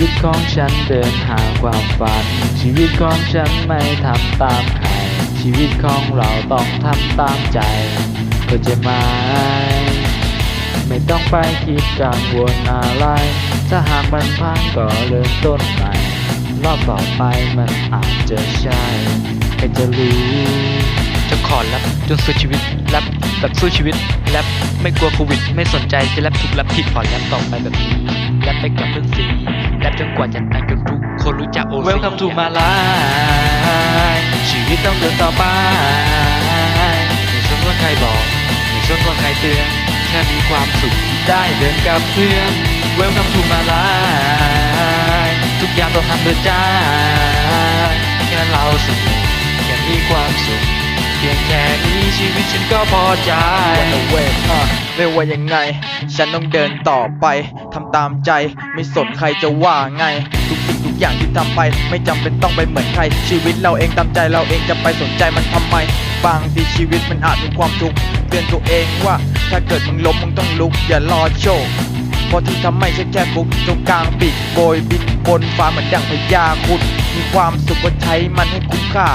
วิตของฉันเดินหาความฝัน ชีวิตของฉันไม่ทำตามใคร ชีวิตของเราต้องทำตามใจเข้าใจไหมไม่ต้องไปคิดกังวลอะไร ถ้าหากมันพังก็เริ่มต้นใหม่ รอบต่อไปมันอาจจะใช่ใครจะรู้จะขอแรปจนสุดชีวิตแรปแบบสู้ชีวิตแรปไม่กลัวโควิด ไม่สนใจจะแรปถูกแรปผิดขอแรปต่อไปแบบนี้แรปไปกับเรื่องสี แรปจนกว่าจะตายจนทุกคนรู้จักโอซี Welcome to my life ชีวิตต้องเดินต่อไปไม่สนว่าใครบอกไม่สนว่าใครเตือนแค่มีความสุขได้เดินกับเพื่อน Welcome to my life ทุกอย่างต้องทำด้วยใจแค่เราสนุกแค่มีความสุข เพียงแค่นี้ชีวิตฉันก็พอใจวันเวทไม่ว่ายังไง ฉันต้องเดินต่อไปทำตามใจไม่สนใครจะว่าไง ทุกสิ่งทุกอย่างที่ทำไป ไม่จำเป็นต้องไปเหมือนใคร ชีวิตเราเองตามใจเราเองจะไปสนใจมันทำไมบางทีชีวิตมันอาจมีความทุกข์เตือนตัวเองว่า ถ้าเกิดมึงล้มมึงต้องลุกอย่ารอโชคเพราะที่ทำไม่ใช่แค่ฟุกจงกลางปีกโบยบินบนฟ้าเหมือนดังพญาครุดมีความสุขก็ใช้มันให้คุ้มค่า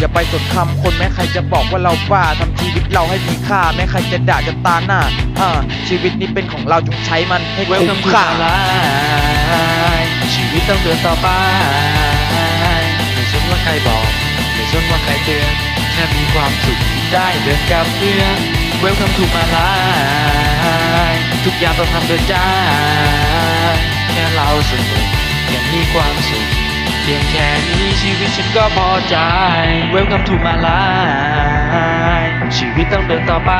อย่าไปสนคำคนแม้ใครจะบอกว่าเราบ้าทำชีวิตเราให้มีค่า แม้ใครจะด่าจะตาหน้าอ่าชีวิตนี้เป็นของเราจงใช้มันให้คุ้ Welcome ม to ค่า my life ชีวิตต้องเดินต่อไปไม่สนว่าใครบอกไม่สนว่าใครเตือนแค่มีความสุขได้เดินกับเพื่อน Welcome to my life ทุกอย่างต้องทำด้วยใจแค่เราสนุกแค่มีความสุข เพียงแค่นี้ชีวิตฉันก็พอใจ Welcome to my life ชีวิตต้องเดินต่อไป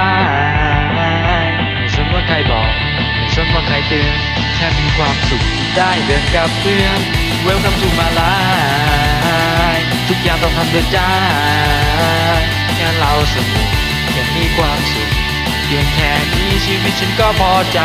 ไม่สนว่าใครบอกไม่สนว่าใครเตือนแค่มีความสุขได้เดินกับเพื่อน Welcome to my life ทุกอย่างต้องทำด้วยใจแค่เราสนุกแค่มีความสุขเพียงแค่นี้ชีวิตฉันก็พอใจ